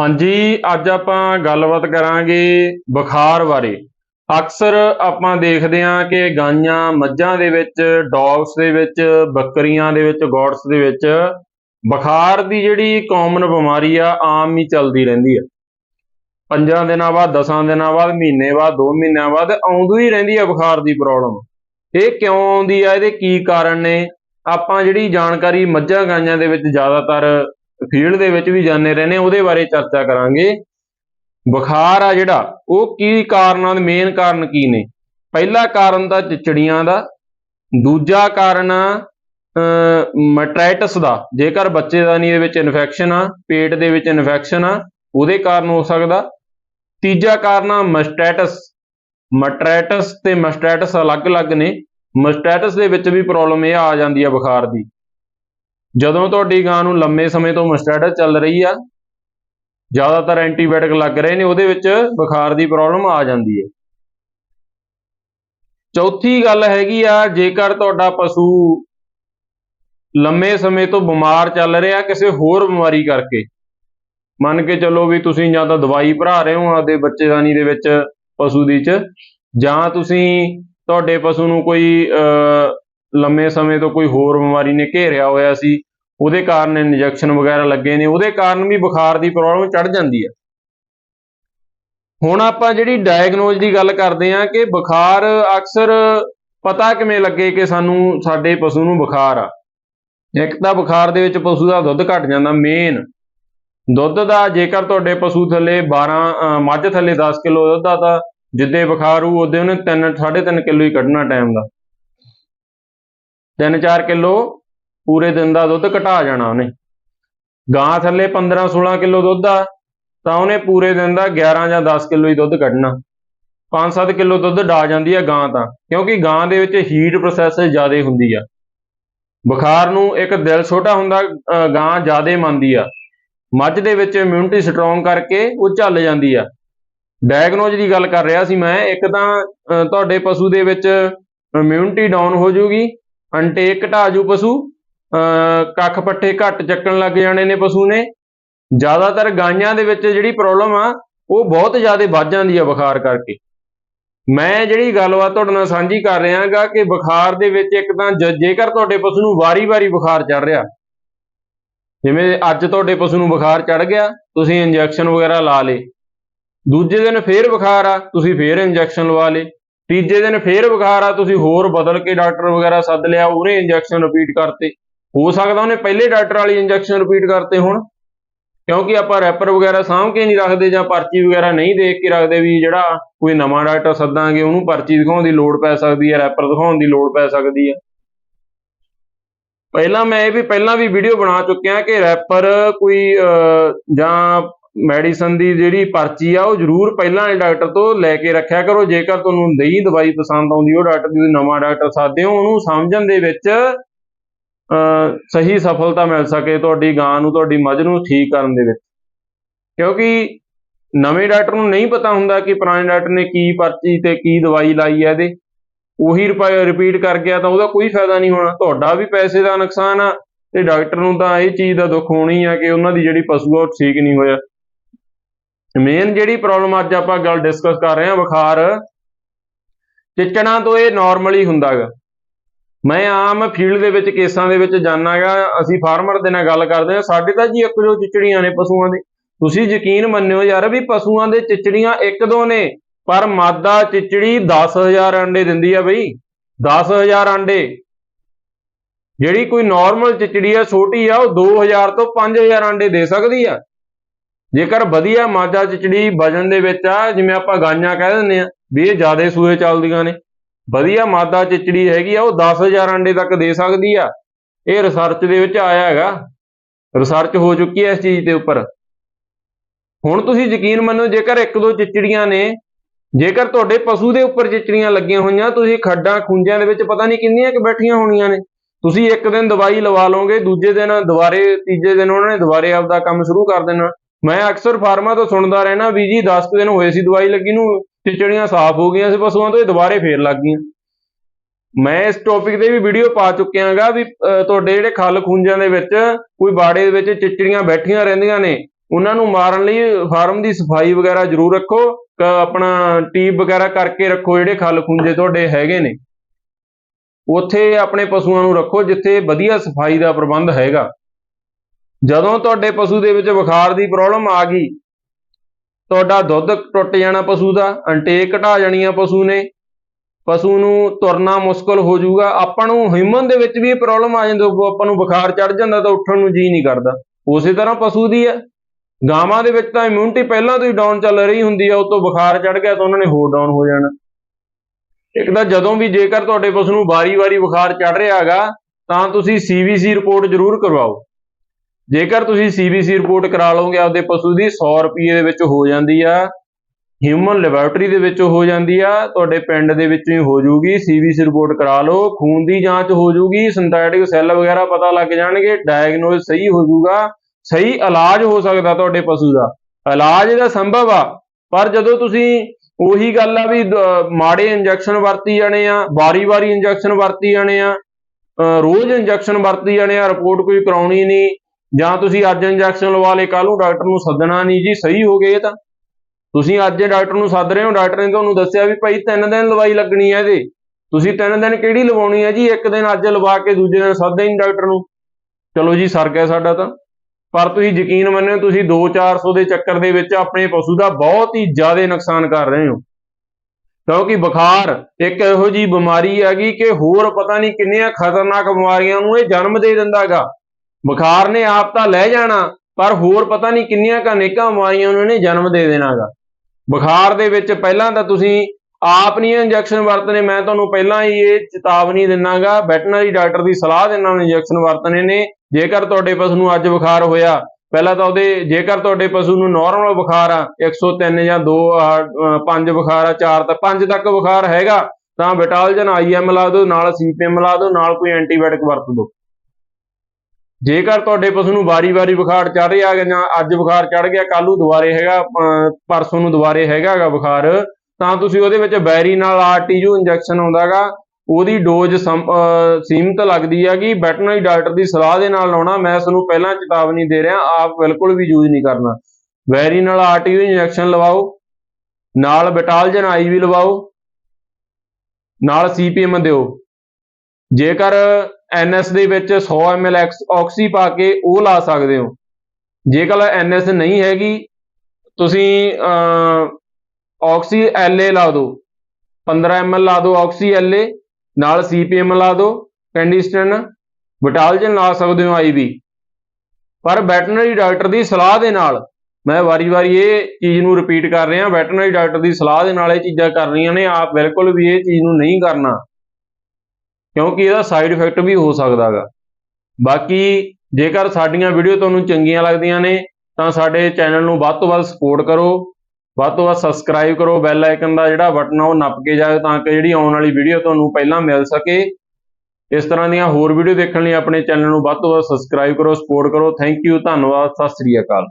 ਹਾਂਜੀ, ਅੱਜ ਆਪਾਂ ਗੱਲਬਾਤ ਕਰਾਂਗੇ ਬੁਖਾਰ ਬਾਰੇ। ਅਕਸਰ ਆਪਾਂ ਦੇਖਦੇ ਹਾਂ ਕਿ ਗਾਈਆਂ ਮੱਝਾਂ ਦੇ ਵਿੱਚ ਡੌਗਸ ਦੇ ਵਿੱਚ, ਬੱਕਰੀਆਂ ਦੇ ਵਿੱਚ ਗੋਟਸ ਦੇ ਵਿੱਚ ਬੁਖਾਰ ਦੀ ਜਿਹੜੀ ਕਾਮਨ ਬਿਮਾਰੀ ਆ, ਆਮ ਹੀ ਚੱਲਦੀ ਰਹਿੰਦੀ ਆ। ਪੰਜਾਂ ਦਿਨਾਂ ਬਾਅਦ, ਦਸਾਂ ਦਿਨਾਂ ਬਾਅਦ, ਮਹੀਨੇ ਬਾਅਦ, ਦੋ ਮਹੀਨਿਆਂ ਬਾਅਦ ਆਉਂਦੀ ਹੀ ਰਹਿੰਦੀ ਆ ਬੁਖਾਰ ਦੀ ਪ੍ਰੋਬਲਮ ਇਹ ਕਿਉਂ ਆਉਂਦੀ ਆ? ਇਹਦੇ ਕੀ ਕਾਰਨ ਨੇ? ਆਪਾਂ ਜਿਹੜੀ ਜਾਣਕਾਰੀ ਮੱਝਾਂ ਗਾਈਆਂ ਦੇ ਵਿੱਚ ਜ਼ਿਆਦਾਤਰ ਫੀਲਡ ਦੇ ਵਿੱਚ ਵੀ ਜਾਣੇ ਰਹਿੰਦੇ ਉਹਦੇ ਬਾਰੇ ਚਰਚਾ ਕਰਾਂਗੇ। ਬੁਖਾਰ ਆ ਜਿਹੜਾ, ਉਹ ਕੀ ਕਾਰਨਾਂ ਦੇ ਮੇਨ ਕਾਰਨ ਕੀ ਨੇ? ਪਹਿਲਾ ਕਾਰਨ ਤਾਂ ਚਿਚੜੀਆਂ ਦਾ, ਦੂਜਾ ਕਾਰਨ ਮੈਟ੍ਰਾਈਟਸ ਦਾ, ਜੇਕਰ ਬੱਚੇਦਾਨੀ ਦੇ ਵਿੱਚ ਇਨਫੈਕਸ਼ਨ ਆ, ਪੇਟ ਦੇ ਵਿੱਚ ਇਨਫੈਕਸ਼ਨ ਆ, ਉਹਦੇ ਕਾਰਨ ਹੋ ਸਕਦਾ। ਤੀਜਾ ਕਾਰਨ ਆ ਮਸਟੈਟਸ ਮਟ੍ਰਾਈਟਸ ਤੇ ਮਸਟੈਟਸ ਅਲੱਗ-ਅਲੱਗ ਨੇ। ਮਸਟੈਟਸ ਦੇ ਵਿੱਚ ਵੀ ਪ੍ਰੋਬਲਮ ਇਹ ਆ ਜਾਂਦੀ ਆ ਬੁਖਾਰ ਦੀ। ਜਦੋਂ ਤੁਹਾਡੀ ਗਾਂ ਨੂੰ ਲੰਮੇ ਸਮੇਂ ਤੋਂ ਮਸਟੈਟਸ ਚੱਲ ਰਹੀ ਆ ਜ਼ਿਆਦਾਤਰ ਐਂਟੀਬਾਇਓਟਿਕ ਲੱਗ ਰਹੇ ਨੇ ਉਹਦੇ ਵਿੱਚ ਬੁਖਾਰ ਦੀ ਪ੍ਰੋਬਲਮ ਆ ਜਾਂਦੀ ਹੈ। ਚੌਥੀ ਗੱਲ ਹੈਗੀ ਆ ਜੇਕਰ ਤੁਹਾਡਾ ਪਸ਼ੂ ਲੰਮੇ ਸਮੇਂ ਤੋਂ ਬਿਮਾਰ ਚੱਲ ਰਿਹਾ ਕਿਸੇ ਹੋਰ ਬਿਮਾਰੀ ਕਰਕੇ ਮੰਨ ਕੇ ਚੱਲੋ ਵੀ ਤੁਸੀਂ ਜਾਂ ਤਾਂ ਦਵਾਈ ਭਰਾ ਰਹੇ ਹੋ ਆਪਦੇ ਬੱਚੇਦਾਨੀ ਦੇ ਵਿੱਚ ਪਸ਼ੂ ਦੀ ਚ ਜਾਂ ਤੁਸੀਂ ਤੁਹਾਡੇ ਪਸ਼ੂ ਨੂੰ ਕੋਈ ਅਹ, ਲੰਮੇ ਸਮੇਂ ਤੋਂ ਕੋਈ ਹੋਰ ਬਿਮਾਰੀ ਨੇ ਘੇਰਿਆ ਹੋਇਆ ਸੀ ਉਹਦੇ ਕਾਰਨ ਇੰਜੈਕਸ਼ਨ ਵਗੈਰਾ ਲੱਗੇ ਨੇ, ਉਹਦੇ ਕਾਰਨ ਵੀ ਬੁਖਾਰ ਦੀ ਪ੍ਰੋਬਲਮ ਚੜ ਜਾਂਦੀ ਆ। ਹੁਣ ਆਪਾਂ ਜਿਹੜੀ ਡਾਇਗਨੋਜ਼ ਦੀ ਗੱਲ ਕਰਦੇ ਹਾਂ ਕਿ ਬੁਖਾਰ ਅਕਸਰ ਪਤਾ ਕਿਵੇਂ ਲੱਗੇ ਕਿ ਸਾਨੂੰ, ਸਾਡੇ ਪਸ਼ੂ ਨੂੰ ਬੁਖਾਰ ਆ। ਇੱਕ ਤਾਂ ਬੁਖਾਰ ਦੇ ਵਿੱਚ ਪਸ਼ੂ ਦਾ ਦੁੱਧ ਘਟ ਜਾਂਦਾ ਮੇਨ ਦੁੱਧ ਦਾ ਜੇਕਰ ਤੁਹਾਡੇ ਪਸ਼ੂ ਥੱਲੇ 12 ਮੱਝ ਥੱਲੇ 10 ਕਿਲੋ ਦੁੱਧ ਆ ਤਾਂ ਜਿੱਦੇ ਬੁਖਾਰ ਹੋਊ, ਉਹਦੇ ਉਹਨੇ 3 3.5 ਕਿਲੋ ਹੀ ਕੱਢਣਾ ਟਾਈਮ ਦਾ। 3-4 ਕਿਲੋ ਪੂਰੇ ਦਿਨ ਦਾ ਦੁੱਧ ਘਟਾ ਜਾਣਾ ਉਹਨੇ। ਗਾਂ ਥੱਲੇ 15-16 ਕਿਲੋ ਦੁੱਧ ਆ, ਤਾਂ ਉਹਨੇ ਪੂਰੇ ਦਿਨ ਦਾ 11 ਜਾਂ 10 ਕਿਲੋ ਹੀ ਦੁੱਧ ਕੱਢਣਾ। 5-7 ਕਿਲੋ ਦੁੱਧ ਡਾ ਜਾਂਦੀ ਆ ਗਾਂ ਤਾਂ, ਕਿਉਂਕਿ ਗਾਂ ਦੇ ਵਿੱਚ ਹੀਟ ਪ੍ਰੋਸੈਸ ਜ਼ਿਆਦਾ ਹੁੰਦੀ ਆ। ਬੁਖਾਰ ਨੂੰ ਇੱਕ ਦਿਲ ਛੋਟਾ ਹੁੰਦਾ, ਅਹ ਗਾਂ ਜ਼ਿਆਦਾ ਮੰਨਦੀ ਆ। ਮੱਝ ਦੇ ਵਿੱਚ ਇਮਿਊਨਿਟੀ ਸਟਰੋਂਗ ਕਰਕੇ ਉਹ ਚੱਲ ਜਾਂਦੀ ਆ। ਡਾਇਗਨੋਜ਼ ਦੀ ਗੱਲ ਕਰ ਰਿਹਾ ਸੀ ਮੈਂ, ਇੱਕ ਤਾਂ ਤੁਹਾਡੇ ਪਸ਼ੂ ਦੇ ਵਿੱਚ ਇਮਿਊਨਿਟੀ ਡਾਊਨ ਹੋ ਜਾਊਗੀ ਅਨਟੇਕ ਘਟਾ ਜੂ ਪਸ਼ੂ ਕੱਖ ਪੱਠੇ ਘੱਟ ਚੱਕਣ ਲੱਗ ਜਾਣੇ ਨੇ ਪਸ਼ੂ ਨੇ। ਜ਼ਿਆਦਾਤਰ ਗਾਈਆਂ ਦੇ ਵਿੱਚ ਜਿਹੜੀ ਪ੍ਰੋਬਲਮ ਆ, ਉਹ ਬਹੁਤ ਜ਼ਿਆਦਾ ਵੱਧ ਜਾਂਦੀ ਆ ਬੁਖਾਰ ਕਰਕੇ। ਮੈਂ ਜਿਹੜੀ ਗੱਲਬਾਤ ਤੁਹਾਡੇ ਨਾਲ ਸਾਂਝੀ ਕਰ ਰਿਹਾਗਾ ਕਿ ਬੁਖਾਰ ਦੇ ਵਿੱਚ ਇੱਕ ਤਾਂ ਜ- ਜੇਕਰ ਤੁਹਾਡੇ ਪਸ਼ੂ ਨੂੰ ਵਾਰੀ-ਵਾਰੀ ਬੁਖਾਰ ਚੜ ਰਿਹਾ, ਜਿਵੇਂ ਅੱਜ ਤੁਹਾਡੇ ਪਸ਼ੂ ਨੂੰ ਬੁਖਾਰ ਚੜ ਗਿਆ, ਤੁਸੀਂ ਇੰਜੈਕਸ਼ਨ ਵਗੈਰਾ ਲਾ ਲਏ। ਦੂਜੇ ਦਿਨ ਫੇਰ ਬੁਖਾਰ ਆ, ਤੁਸੀਂ ਫੇਰ ਇੰਜੈਕਸ਼ਨ ਲਵਾ ਲਏ। ਤੀਜੇ ਦਿਨ ਫੇਰ ਬੁਖਾਰ ਆ, ਤੁਸੀਂ ਹੋਰ ਬਦਲ ਕੇ ਡਾਕਟਰ ਵਗੈਰਾ ਸੱਦ ਲਿਆ ਉਹਨੇ ਇੰਜੈਕਸ਼ਨ ਰਿਪੀਟ ਕਰਤੇ। ਹੋ ਸਕਦਾ ਉਹਨੇ ਪਹਿਲੇ ਡਾਕਟਰ ਵਾਲੀ ਇੰਜੈਕਸ਼ਨ ਰਿਪੀਟ ਕਰਤੇ ਹੁਣ ਕਿਉਂਕਿ ਆਪਾਂ ਰੈਪਰ ਵਗੈਰਾ ਸਾਂਭ ਕੇ ਨਹੀਂ ਰੱਖਦੇ ਜਾਂ ਪਰਚੀ ਵਗੈਰਾ ਨਹੀਂ ਦੇਖ ਕੇ ਰੱਖਦੇ ਵੀ ਜਿਹੜਾ ਕੋਈ ਨਵਾਂ ਡਾਕਟਰ ਸੱਦਾਂਗੇ ਉਹਨੂੰ ਪਰਚੀ ਦਿਖਾਉਣ ਦੀ ਲੋੜ ਪੈ ਸਕਦੀ ਹੈ ਰੈਪਰ ਦਿਖਾਉਣ ਦੀ ਲੋੜ ਪੈ ਸਕਦੀ ਹੈ। ਪਹਿਲਾਂ ਮੈਂ ਇਹ ਵੀ ਪਹਿਲਾਂ ਵੀ ਵੀਡੀਓ ਬਣਾ ਚੁੱਕਿਆ ਕਿ ਰੈਪਰ ਕੋਈ ਅਹ, ਜਾਂ ਮੈਡੀਸਨ ਦੀ ਜਿਹੜੀ ਪਰਚੀ ਆ ਉਹ ਜ਼ਰੂਰ ਪਹਿਲਾਂ ਵਾਲੇ ਡਾਕਟਰ ਤੋਂ ਲੈ ਕੇ ਰੱਖਿਆ ਕਰੋ। ਜੇਕਰ ਤੁਹਾਨੂੰ ਨਹੀਂ ਦਵਾਈ ਪਸੰਦ ਆਉਂਦੀ ਉਹ ਡਾਕਟਰ ਦੀ ਨਵਾਂ ਡਾਕਟਰ ਸਾਦੇ ਹੋ ਉਹਨੂੰ ਸਮਝਣ ਦੇ ਵਿੱਚ ਸਹੀ ਸਫਲਤਾ ਮਿਲ ਸਕੇ ਤੁਹਾਡੀ ਗਾਂ ਨੂੰ, ਤੁਹਾਡੀ ਮੱਝ ਨੂੰ ਠੀਕ ਕਰਨ ਦੇ ਵਿੱਚ। ਕਿਉਂਕਿ ਨਵੇਂ ਡਾਕਟਰ ਨੂੰ ਨਹੀਂ ਪਤਾ ਹੁੰਦਾ ਕਿ ਪੁਰਾਣੇ ਡਾਕਟਰ ਨੇ ਕੀ ਪਰਚੀ ਤੇ ਕੀ ਦਵਾਈ ਲਾਈ ਹੈ ਇਹਦੇ। ਉਹੀ ਰਿਪੀਟ ਕਰ ਗਿਆ ਤਾਂ ਉਹਦਾ ਕੋਈ ਫਾਇਦਾ ਨਹੀਂ ਹੋਣਾ। ਤੁਹਾਡਾ ਵੀ ਪੈਸੇ ਦਾ ਨੁਕਸਾਨ ਆ ਤੇ ਡਾਕਟਰ ਨੂੰ ਤਾਂ ਇਹ ਚੀਜ਼ ਦਾ ਦੁੱਖ ਹੋਣੀ ਆ ਕਿ ਉਹਨਾਂ ਦੀ ਜਿਹੜੀ ਪਸ਼ੂ ਆ ਉਹ ਠੀਕ ਨਹੀਂ ਹੋਇਆ। ਮੇਨ ਜਿਹੜੀ ਪ੍ਰੋਬਲਮ ਅੱਜ ਆਪਾਂ ਗੱਲ ਡਿਸਕਸ ਕਰ ਰਹੇ ਹਾਂ, ਬੁਖਾਰ। ਚਿੱਚੜਾਂ ਤੋਂ ਇਹ ਨਾਰਮਲੀ ਹੁੰਦਾਗਾ ਮੈਂ ਆਮ ਫੀਲਡ ਦੇ ਵਿੱਚ ਕੇਸਾਂ ਦੇ ਵਿੱਚ ਜਾਣਾਗਾ ਅਸੀਂ ਫਾਰਮਰ ਦੇ ਨਾਲ ਗੱਲ ਕਰਦੇ ਹਾਂ। ਸਾਡੇ ਤਾਂ ਜੀ ਇੱਕ ਜੋ ਚਿਚੜੀਆਂ ਨੇ ਪਸ਼ੂਆਂ ਦੇ। ਤੁਸੀਂ ਯਕੀਨ ਮੰਨਿਓ ਯਾਰ ਵੀ ਪਸ਼ੂਆਂ ਦੇ ਚਿਚੜੀਆਂ ਇੱਕ ਦੋ ਨੇ, ਪਰ ਮਾਦਾ ਚਿਚੜੀ 10000 ਅੰਡੇ ਦਿੰਦੀ ਆ ਬਈ। 10000 ਅੰਡੇ। ਜਿਹੜੀ ਕੋਈ ਨਾਰਮਲ ਚਿਚੜੀ ਆ, ਛੋਟੀ ਆ, ਉਹ 2000 ਤੋਂ 5000 ਅੰਡੇ ਦੇ ਸਕਦੀ ਆ। ਜੇਕਰ ਵਧੀਆ ਮਾਦਾ ਚਿਚੜੀ ਵਜਨ ਦੇ ਵਿੱਚ ਆ, ਜਿਵੇਂ ਆਪਾਂ ਗਾਈਆਂ ਕਹਿ ਦਿੰਦੇ ਆ, ਵੀ ਇਹ ਜ਼ਿਆਦਾ ਸੂਏ ਚੱਲਦੀਆਂ ਨੇ। ਵਧੀਆ ਮਾਦਾ ਚਿਚੜੀ ਹੈਗੀ ਆ, ਉਹ 10000 ਅੰਡੇ ਤੱਕ ਦੇ ਸਕਦੀ ਆ। ਇਹ ਰਿਸਰਚ ਦੇ ਵਿੱਚ ਆਇਆ ਹੈਗਾ। ਰਿਸਰਚ ਹੋ ਚੁੱਕੀ ਹੈ ਇਸ ਚੀਜ਼ ਦੇ ਉੱਪਰ। ਹੁਣ ਤੁਸੀਂ ਯਕੀਨ ਮੰਨੋ, ਜੇਕਰ ਇੱਕ ਦੋ ਚਿਚੜੀਆਂ ਨੇ, ਜੇਕਰ ਤੁਹਾਡੇ ਪਸ਼ੂ ਦੇ ਉੱਪਰ ਚਿਚੜੀਆਂ ਲੱਗੀਆਂ ਹੋਈਆਂ, ਤੁਸੀਂ ਖੱਡਾਂ, ਖੁੰਝਾਂ ਦੇ ਵਿੱਚ ਪਤਾ ਨਹੀਂ ਕਿੰਨੀਆਂ ਕਿ ਬੈਠੀਆਂ ਹੋਣੀਆਂ ਨੇ। ਤੁਸੀਂ ਇੱਕ ਦਿਨ ਦਵਾਈ ਲਵਾ ਲਓਗੇ, ਦੂਜੇ ਦਿਨ ਦੁਬਾਰੇ, ਤੀਜੇ ਦਿਨ ਉਹਨਾਂ ਨੇ ਦੁਬਾਰੇ ਆਪਦਾ ਕੰਮ ਸ਼ੁਰੂ ਕਰ ਦੇਣਾ। ਮੈਂ ਅਕਸਰ ਫਾਰਮਾਂ ਤੋਂ ਸੁਣਦਾ ਰਹਿਣਾ ਵੀ ਜੀ 10 ਕੁ ਦਿਨ ਹੋਏ ਸੀ ਦਵਾਈ ਲੱਗੀ ਨੂੰ। ਚਿਚੜੀਆਂ ਸਾਫ਼ ਹੋ ਗਈਆਂ ਸੀ ਪਸ਼ੂਆਂ ਤੋਂ ਇਹ ਦੁਬਾਰੇ ਫੇਰ ਲੱਗ ਗਈਆਂ। ਮੈਂ ਇਸ ਟੌਪਿਕ ਤੇ ਵੀ ਵੀਡੀਓ ਪਾ ਚੁੱਕਿਆ ਹਾਂਗਾ ਵੀ ਤੁਹਾਡੇ ਜਿਹੜੇ ਖੱਲ ਖੂੰਜਾਂ ਦੇ ਵਿੱਚ ਕੋਈ ਬਾੜੇ ਦੇ ਵਿੱਚ ਚਿਚੜੀਆਂ ਬੈਠੀਆਂ ਰਹਿੰਦੀਆਂ ਨੇ ਉਹਨਾਂ ਨੂੰ ਮਾਰਨ ਲਈ ਫਾਰਮ ਦੀ ਸਫ਼ਾਈ ਵਗੈਰਾ ਜ਼ਰੂਰ ਰੱਖੋ ਆਪਣਾ ਟੀਪ ਵਗੈਰਾ ਕਰਕੇ ਰੱਖੋ, ਜਿਹੜੇ ਖਲ ਖੁੰਝੇ ਤੁਹਾਡੇ ਹੈਗੇ ਨੇ। ਉੱਥੇ ਆਪਣੇ ਪਸ਼ੂਆਂ ਨੂੰ ਰੱਖੋ, ਜਿੱਥੇ ਵਧੀਆ ਸਫ਼ਾਈ ਦਾ ਪ੍ਰਬੰਧ ਹੈਗਾ। ਜਦੋਂ ਤੁਹਾਡੇ ਪਸ਼ੂ ਦੇ ਵਿੱਚ ਬੁਖਾਰ ਦੀ ਪ੍ਰੋਬਲਮ ਆ ਗਈ ਤੁਹਾਡਾ ਦੁੱਧ ਟੁੱਟ ਜਾਣਾ ਪਸ਼ੂ ਦਾ ਅੰਟੇਕ ਘਟਾ ਜਾਣੀਆਂ ਪਸ਼ੂ ਨੇ। ਪਸ਼ੂ ਨੂੰ ਤੁਰਨਾ ਮੁਸ਼ਕਲ ਹੋ ਜਾਊਗਾ। ਆਪਾਂ ਨੂੰ ਹਿਊਮਨ ਦੇ ਵਿੱਚ ਵੀ ਪ੍ਰੋਬਲਮ ਆ ਜਾਂਦੀ, ਉਹ ਆਪਾਂ ਨੂੰ ਬੁਖਾਰ ਚੜ ਜਾਂਦਾ ਤਾਂ ਉੱਠਣ ਨੂੰ ਜੀ ਨਹੀਂ ਕਰਦਾ। ਉਸੇ ਤਰ੍ਹਾਂ ਪਸ਼ੂ ਦੀ ਹੈ। ਗਾਵਾਂ ਦੇ ਵਿੱਚ ਤਾਂ ਇਮਿਊਨਿਟੀ ਪਹਿਲਾਂ ਤੋਂ ਹੀ ਡਾਊਨ ਚੱਲ ਰਹੀ ਹੁੰਦੀ ਆ, ਉਹ ਤੋਂ ਬੁਖਾਰ ਚੜ ਗਿਆ ਤਾਂ ਉਹਨਾਂ ਨੇ ਹੋਰ ਡਾਊਨ ਹੋ ਜਾਣਾ। ਇੱਕ ਤਾਂ ਜਦੋਂ ਵੀ ਜੇਕਰ ਤੁਹਾਡੇ ਪਸ਼ੂ ਨੂੰ ਵਾਰੀ-ਵਾਰੀ ਬੁਖਾਰ ਚੜ ਰਿਹਾ ਹੈਗਾ ਤਾਂ ਤੁਸੀਂ ਸੀਬੀਸੀ ਰਿਪੋਰਟ ਜ਼ਰੂਰ ਕਰਵਾਓ। ਜੇਕਰ ਤੁਸੀਂ ਸੀਬੀਸੀ ਰਿਪੋਰਟ ਕਰਾ ਲਓਗੇ, ਆਪਦੇ ਪਸ਼ੂ ਦੀ 100 ਰੁਪਏ ਦੇ ਵਿੱਚ ਹੋ ਜਾਂਦੀ ਆ ਹਿਊਮਨ ਲੈਬੋਰੇਟਰੀ ਦੇ ਵਿੱਚ ਹੋ ਜਾਂਦੀ ਆ, ਤੁਹਾਡੇ ਪਿੰਡ ਦੇ ਵਿੱਚ ਹੀ ਹੋ ਜਾਊਗੀ ਸੀਬੀਸੀ ਰਿਪੋਰਟ ਕਰਾ ਲਓ, ਖੂਨ ਦੀ ਜਾਂਚ ਹੋ ਜਾਊਗੀ ਸਿੰਥੈਟਿਕ ਸੈੱਲ ਵਗੈਰਾ ਪਤਾ ਲੱਗ ਜਾਣਗੇ ਡਾਇਗਨੋਸ ਸਹੀ ਹੋ ਜਾਊਗਾ ਸਹੀ ਇਲਾਜ ਹੋ ਸਕਦਾ ਤੁਹਾਡੇ ਪਸ਼ੂ ਦਾ। ਇਲਾਜ ਇਹਦਾ ਸੰਭਵ ਆ, ਪਰ ਜਦੋਂ ਤੁਸੀਂ ਉਹੀ ਗੱਲ ਆ ਵੀ ਮਾੜੇ ਇੰਜੈਕਸ਼ਨ ਵਰਤੀ ਜਾਣੇ ਆ, ਵਾਰੀ-ਵਾਰੀ ਇੰਜੈਕਸ਼ਨ ਵਰਤੀ ਜਾਣੇ ਆ ਰੋਜ਼ ਇੰਜੈਕਸ਼ਨ ਵਰਤੀ ਜਾਣੇ ਆ ਰਿਪੋਰਟ ਕੋਈ ਕਰਾਉਣੀ ਨਹੀਂ ਜਾਂ ਤੁਸੀਂ ਅੱਜ ਇੰਜੈਕਸ਼ਨ ਲਵਾ ਲਏ ਕੱਲ ਨੂੰ ਡਾਕਟਰ ਨੂੰ ਸੱਦਣਾ ਨਹੀਂ ਜੀ, ਸਹੀ ਹੋ ਗਏ ਤਾਂ। ਤੁਸੀਂ ਅੱਜ ਡਾਕਟਰ ਨੂੰ ਸੱਦ ਰਹੇ ਹੋ, ਡਾਕਟਰ ਨੇ ਤੁਹਾਨੂੰ ਦੱਸਿਆ ਵੀ ਭਾਈ ਤਿੰਨ ਦਿਨ ਲਵਾਈ ਲੱਗਣੀ ਹੈ ਇਹਦੇ। ਤੁਸੀਂ ਤਿੰਨ ਦਿਨ ਕਿਹੜੀ ਲਵਾਉਣੀ ਹੈ ਜੀ? ਇੱਕ ਦਿਨ ਅੱਜ ਲਵਾ ਕੇ ਦੂਜੇ ਦਿਨ ਸੱਦਦੇ ਨਹੀਂ ਡਾਕਟਰ ਨੂੰ। ਚਲੋ ਜੀ, ਸਰ ਗਿਆ ਸਾਡਾ ਤਾਂ। ਪਰ ਤੁਸੀਂ ਯਕੀਨ ਮੰਨਿਓ, ਤੁਸੀਂ 2-400 ਦੇ ਚੱਕਰ ਦੇ ਵਿੱਚ ਆਪਣੇ ਪਸ਼ੂ ਦਾ ਬਹੁਤ ਹੀ ਜ਼ਿਆਦਾ ਨੁਕਸਾਨ ਕਰ ਰਹੇ ਹੋ। ਕਿਉਂਕਿ ਬੁਖਾਰ ਇੱਕ ਇਹੋ ਜੀ ਬਿਮਾਰੀ ਹੈਗੀ ਕਿ ਹੋਰ ਪਤਾ ਨਹੀਂ ਕਿੰਨੀਆਂ ਖਤਰਨਾਕ ਬਿਮਾਰੀਆਂ ਨੂੰ ਇਹ ਜਨਮ ਦੇ ਦਿੰਦਾਗਾ ਬੁਖਾਰ ਨੇ ਆਪ ਤਾਂ ਲੈ ਜਾਣਾ, ਪਰ ਹੋਰ ਪਤਾ ਨਹੀਂ ਕਿੰਨੀਆਂ ਕੁ ਅਨੇਕਾਂ ਬਿਮਾਰੀਆਂ ਉਹਨਾਂ ਨੇ ਜਨਮ ਦੇ ਦੇਣਾਗਾ। ਬੁਖਾਰ ਦੇ ਵਿੱਚ ਪਹਿਲਾਂ ਤਾਂ ਤੁਸੀਂ ਆਪ ਨਹੀਂ ਇੰਜੈਕਸ਼ਨ ਵਰਤਨੇ, ਮੈਂ ਤੁਹਾਨੂੰ ਪਹਿਲਾਂ ਹੀ ਇਹ ਚੇਤਾਵਨੀ ਦਿੰਨਾਗਾ, ਵੈਟਰਨਰੀ ਡਾਕਟਰ ਦੀ ਸਲਾਹ ਦੇ ਨਾਲ ਇੰਜੈਕਸ਼ਨ ਵਰਤਣੇ ਨੇ, ਜੇਕਰ ਤੁਹਾਡੇ ਪਸ਼ੂ ਨੂੰ ਅੱਜ ਬੁਖਾਰ ਹੋਇਆ, ਪਹਿਲਾਂ ਤਾਂ ਉਹਦੇ, ਜੇਕਰ ਤੁਹਾਡੇ ਪਸ਼ੂ ਨੂੰ ਨਾਰਮਲ ਬੁਖਾਰ ਆ 103 ਜਾਂ 2 5 ਬੁਖਾਰ ਆ 4 ਤਾਂ 5 ਤੱਕ ਬੁਖਾਰ ਹੈਗਾ, ਤਾਂ ਬਟਾਲਜਨ ਆਈਐਮ ਲਾ ਦਿਓ, ਨਾਲ ਸੀਪੀਐਮ ਲਾ ਦਿਓ, ਨਾਲ ਕੋਈ ਐਂਟੀਬਾਇਓਟਿਕ ਵਰਤ ਦਿਓ। ਜੇਕਰ ਤੁਹਾਡੇ ਪਸ਼ੂ ਨੂੰ ਵਾਰੀ-ਵਾਰੀ ਬੁਖਾਰ ਚੜ ਰਿਹਾ ਜਾਂ ਅੱਜ ਬੁਖਾਰ ਚੜ ਗਿਆ ਕੱਲ ਨੂੰ ਦੁਬਾਰੇ ਹੈਗਾ ਪਰਸੋਂ ਨੂੰ ਦੁਬਾਰੇ ਹੈਗਾਗਾ ਬੁਖਾਰ, ਤਾਂ ਤੁਸੀਂ ਉਹਦੇ ਵਿੱਚ ਬੈਰੀ ਨਾਲ ਆਰਟੀਜੂ ਇੰਜੈਕਸ਼ਨ ਆਉਂਦਾਗਾ ਉਹਦੀ ਡੋਜ਼ ਸੀਮਤ ਲੱਗਦੀ ਹੈ ਕਿ ਹੈਗੀ ਵੈਟਰਨਰੀ ਡਾਕਟਰ ਦੀ ਸਲਾਹ ਦੇ ਨਾਲ ਲਾਉਣਾ, ਮੈਂ ਤੁਹਾਨੂੰ ਪਹਿਲਾਂ ਚੇਤਾਵਨੀ ਦੇ ਰਿਹਾ, ਆਪ ਬਿਲਕੁਲ ਵੀ ਯੂਜ਼ ਨਹੀਂ ਕਰਨਾ। ਵੈਰੀ ਨਾਲ ਆਰਟੀਜੂ ਇੰਜੈਕਸ਼ਨ ਲਵਾਓ, ਨਾਲ ਬਟਾਲਜਨ ਆਈਵੀ ਲਵਾਓ, ਨਾਲ ਸੀਪੀਐਮ ਦਿਓ। ਜੇਕਰ ਐਨਐਸ ਦੇ ਵਿੱਚ 100 ml ਆਕਸੀ ਪਾ ਕੇ ਉਹ ਲਾ ਸਕਦੇ ਹੋ। ਜੇਕਰ ਐਨਐਸ ਨਹੀਂ ਹੈਗੀ, ਤੁਸੀਂ ਆਕਸੀ ਐਲਏ ਲਾ ਦਿਓ। 15 ml ਲਾ ਦਿਓ ਆਕਸੀ ਐਲਏ ਨਾਲ ਸੀਪੀਐਮ ਲਾ ਦਿਓ ਕੰਡੀਸਟਨ ਬਟਾਲਜਨ ਲਾ ਸਕਦੇ ਹੋ ਆਈਵੀ ਪਰ ਵੈਟਰਨਰੀ ਡਾਕਟਰ ਦੀ ਸਲਾਹ ਦੇ ਨਾਲ, ਮੈਂ ਵਾਰੀ-ਵਾਰੀ ਇਹ ਚੀਜ਼ ਨੂੰ ਰਿਪੀਟ ਕਰ ਰਿਹਾ, ਵੈਟਰਨਰੀ ਡਾਕਟਰ ਦੀ ਸਲਾਹ ਦੇ ਨਾਲ ਇਹ ਚੀਜ਼ਾਂ ਕਰਨੀਆਂ ਨੇ, ਆਪ ਬਿਲਕੁਲ ਵੀ ਇਹ ਚੀਜ਼ ਨੂੰ ਨਹੀਂ ਕਰਨਾ। ਕਿਉਂਕਿ ਇਹਦਾ ਸਾਈਡ ਇਫੈਕਟ ਵੀ ਹੋ ਸਕਦਾ ਹੈਗਾ ਬਾਕੀ ਜੇਕਰ ਸਾਡੀਆਂ ਵੀਡੀਓ ਤੁਹਾਨੂੰ ਚੰਗੀਆਂ ਲੱਗਦੀਆਂ ਨੇ, ਤਾਂ ਸਾਡੇ ਚੈਨਲ ਨੂੰ ਵੱਧ ਤੋਂ ਵੱਧ ਸਪੋਰਟ ਕਰੋ, ਵੱਧ ਤੋਂ ਵੱਧ ਸਬਸਕ੍ਰਾਈਬ ਕਰੋ ਬੈਲ ਆਈਕਨ ਦਾ ਜਿਹੜਾ ਬਟਨ ਆ ਉਹ ਨੱਪ ਕੇ ਜਾਓ ਤਾਂ ਕਿ ਜਿਹੜੀ ਆਉਣ ਵਾਲੀ ਵੀਡੀਓ ਤੁਹਾਨੂੰ ਪਹਿਲਾਂ ਮਿਲ ਸਕੇ। ਇਸ ਤਰ੍ਹਾਂ ਦੀਆਂ ਹੋਰ ਵੀਡੀਓ ਦੇਖਣ ਲਈ ਆਪਣੇ ਚੈਨਲ ਨੂੰ ਵੱਧ ਤੋਂ ਵੱਧ ਸਬਸਕ੍ਰਾਈਬ ਕਰੋ ਸਪੋਰਟ ਕਰੋ। ਥੈਂਕ ਯੂ ਧੰਨਵਾਦ, ਸਤਿ ਸ੍ਰੀ ਅਕਾਲ।